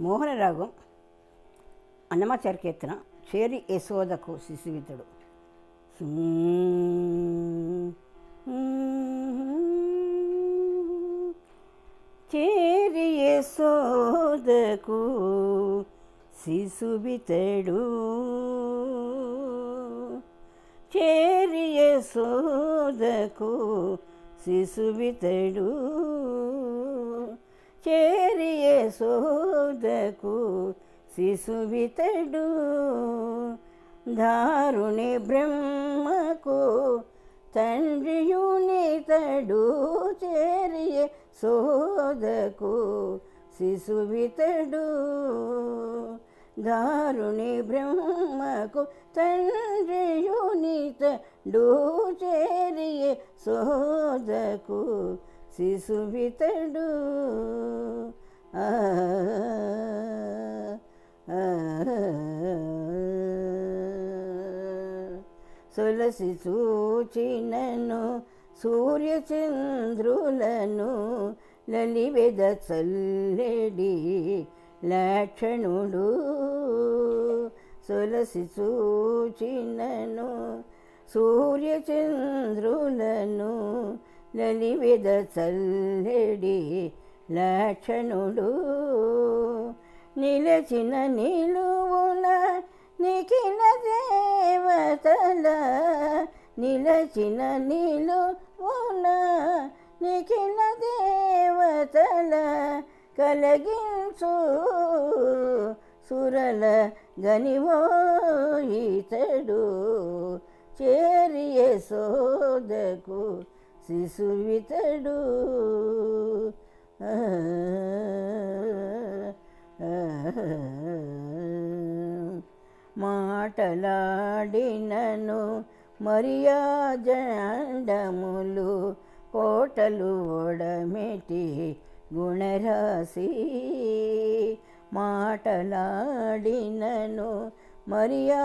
మోహనరాగం అన్నమాచార కీర్తన చేరి యశోదకు శిశువితుడు చేరి యశోదకు శిశువితడు చేరి యశోదకు శిశువితడు చేరి సోదకు శిశువితడు దారుణి బ్రహ్మకు తండ్రియునితడు చేరి సోదకు శిశువితడు దారుణి బ్రహ్మకు తండ్రియునితడు చేరి సోదకు శిశుభితడు ఆ సొలసి చూచినను సూర్యచంద్రులను లలివెద చల్లెడి లక్షణుడు. సొలసి చూచినను సూర్యచంద్రులను లలివెద చల్లెడి లక్షణుడు నిలచిన నిలువున నిఖిల దేవతల. నిలచిన నిలువున నిఖిల దేవతల కలగించు. సురల గనివో ఇతడు చేరియ సోదకు శిశువితడు ఆ, ఆ, మాటలాడినను మర్యాదండములు కోటలు ఓడమిటి గుణరాశి. మాటలాడినను మరియా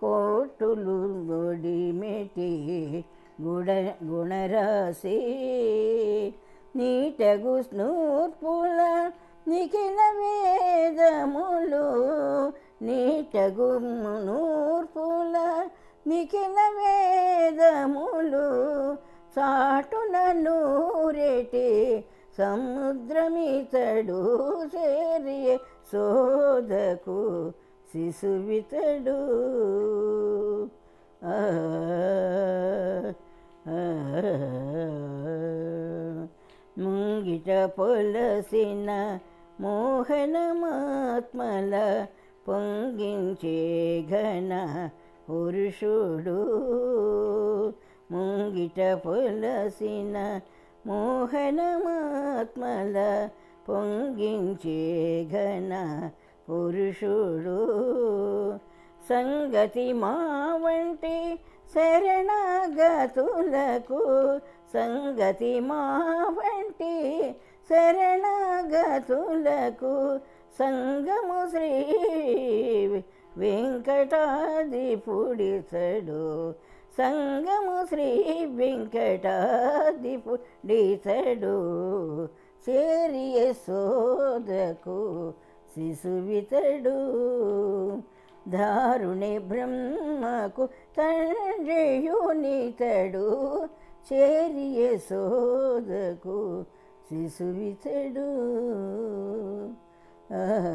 కోటులు ఒడిమెటి గుణ గుణరాశి నీటగు స్నూర్పుల నిఖిల వేదములు నీటగు నూర్పుల నిఖిల వేదములు చాటున నూరెటి సముద్రమితడు చేరి సోదకు శిశువితడు. ఆ, ముంగిట పొలసిన మోహనమాత్మల పొంగించే ఘన పురుషుడు ముంగిట పొలసిన మోహనమాత్మల పొంగించే ఘన పురుషుడు సంగతి మా వంటి శరణగతులకు సంగతి మా వంటి శరణగతులకు సంగము శ్రీ వెంకటాదిపుడితడు సంగము శ్రీ వెంకటాదిపుడితడు చేరియ సోదకు శిశువితడు. ధారుణి బ్రహ్మకు తండ్రియునితడు చేరియ సోదకు శిశువితడు. ఆ.